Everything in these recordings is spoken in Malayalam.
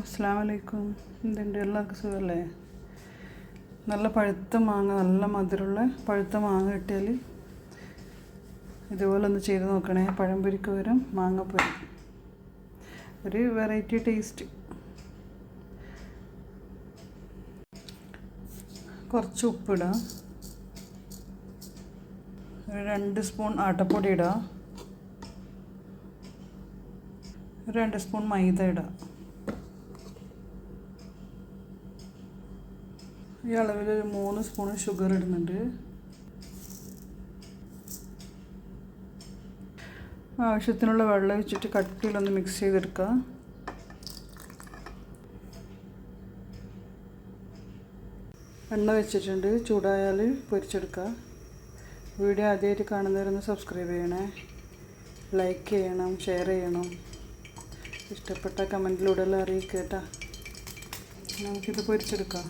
അസ്സാം വലൈക്കും എന്തുണ്ട്? എല്ലാവർക്കും സുഖമല്ലേ? നല്ല പഴുത്ത മാങ്ങ നല്ല മധുരമുള്ള പഴുത്ത മാങ്ങ കിട്ടിയാൽ ഇതുപോലെ ഒന്ന് ചെയ്ത് നോക്കണേ. പഴംപൊരിക്ക് പകരം മാങ്ങപ്പൊരി. ഒരു വെറൈറ്റി ടേസ്റ്റ് കുറച്ച് ഉപ്പിടാം. ഒരു രണ്ട് സ്പൂൺ ആട്ടപ്പൊടി ഇടാം. ഒരു രണ്ട് സ്പൂൺ മൈദ ഇടാം. ഈ അളവിൽ ഒരു മൂന്ന് സ്പൂൺ ഷുഗർ ഇടുന്നുണ്ട്. ആവശ്യത്തിനുള്ള വെള്ളം വെച്ചിട്ട് കട്ടിയിലൊന്ന് മിക്സ് ചെയ്തെടുക്കുക എണ്ണ വെച്ചിട്ടുണ്ട് ചൂടായാൽ പൊരിച്ചെടുക്കുക വീഡിയോ ആദ്യമായിട്ട് കാണുന്നവരൊന്ന് സബ്സ്ക്രൈബ് ചെയ്യണേ. ലൈക്ക് ചെയ്യണം ഷെയർ ചെയ്യണം. ഇഷ്ടപ്പെട്ട കമന്റിലൂടെ എല്ലാം അറിയിക്കുക നമുക്കിത് പൊരിച്ചെടുക്കാം.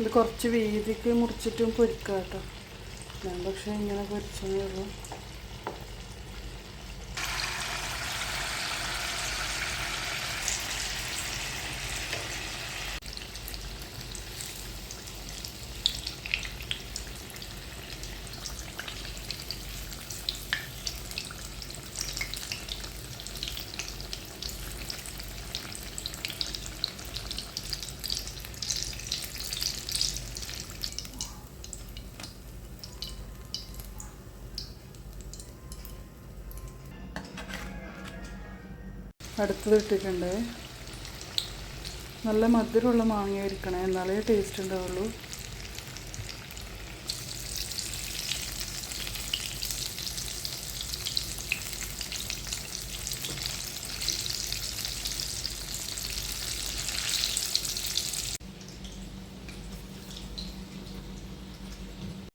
ഇത് കുറച്ച് വീതിക്ക് മുറിച്ചിട്ടും പൊരിക്കാം കേട്ടോ ഞാൻ പക്ഷേ ഇങ്ങനെ പൊരിച്ചേ ഉള്ളൂ. അടുത്തത് ഇട്ടിട്ടുണ്ട്. നല്ല മധുരമുള്ള മാങ്ങ ഇരിക്കണേ എന്നാലേ ടേസ്റ്റ് ഉണ്ടാവുള്ളൂ.